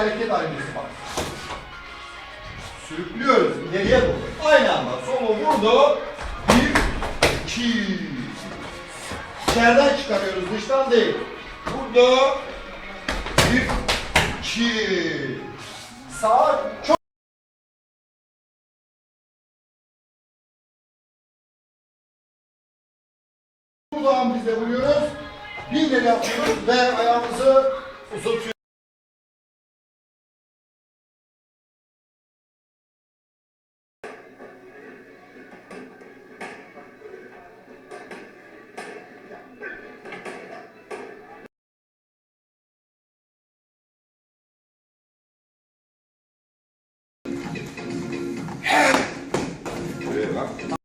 hareket aynısı bak. Sürüklüyoruz ileriye doğru. Aynı anda solu vurdu. İçeriden çıkarıyoruz dıştan değil. Vurdu. Bir, iki. Sağ çok Buradan biz de vuruyoruz. Bir de yapıyoruz ve ayağımızı uzatıyoruz. が。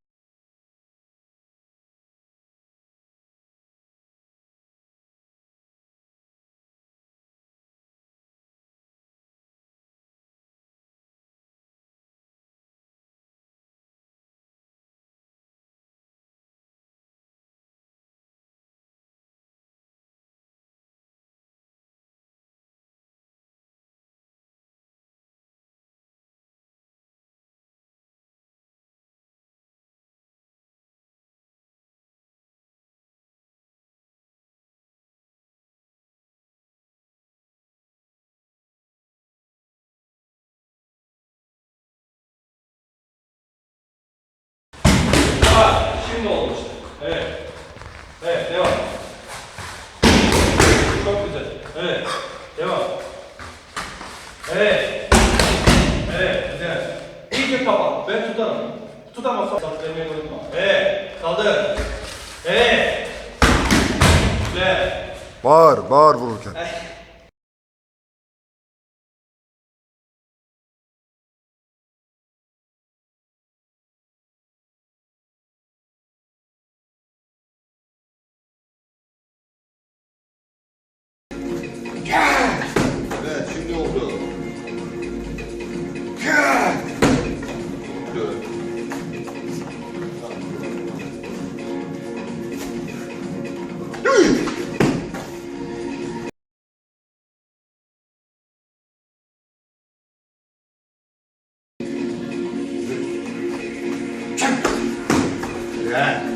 Evet. Evet, devam. Çok güzel. Evet, devam. Evet. Evet, güzel. İyice kapat. Ben tutarım. Tutamazsam saltırmayı unutma. Evet, saldır. Evet. Güzel. Bağır, bağır vururken. Güzel.